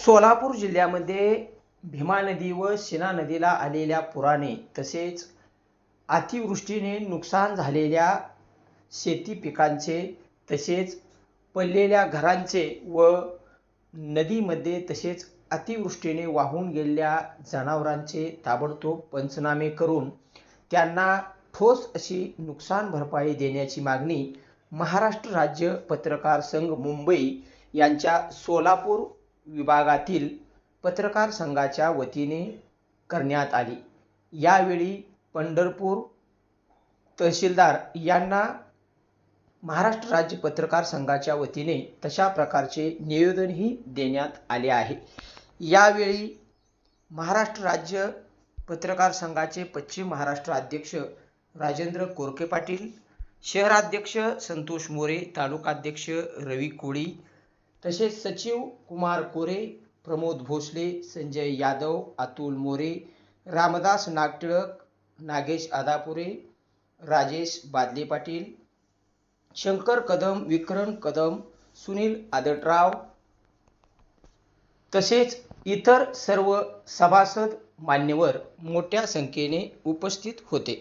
सोलापूर जिल्ह्यामध्ये भीमा नदी व सीना नदीला आलेल्या पुराने तसेच अतिवृष्टीने नुकसान झालेल्या शेती पिकांचे तसेच पडलेल्या घरांचे व नदीमध्ये तसेच अतिवृष्टीने वाहून गेलेल्या जनावरांचे ताबडतोब पंचनामे करून त्यांना ठोस अशी नुकसान भरपाई देण्याची मागणी महाराष्ट्र राज्य पत्रकार संघ मुंबई यांच्या सोलापूर विभागातील पत्रकार संघाच्या वतीने करण्यात आली. यावेळी पंढरपूर तहसीलदार यांना महाराष्ट्र राज्य पत्रकार संघाच्या वतीने तशा प्रकारचे निवेदनही देण्यात आले आहे. यावेळी महाराष्ट्र राज्य पत्रकार संघाचे पश्चिम महाराष्ट्र अध्यक्ष राजेंद्र कोरके पाटील शहराध्यक्ष संतोष मोरे तालुकाध्यक्ष रवी कोळी तसेच सचिव कुमार कोरे प्रमोद भोसले संजय यादव अतुल मोरे रामदास नागटिळक नागेश आदापुरे राजेश बादले पाटील शंकर कदम विक्रम कदम सुनील आदटराव तसेच इतर सर्व सभासद मान्यवर मोठ्या संख्येने उपस्थित होते.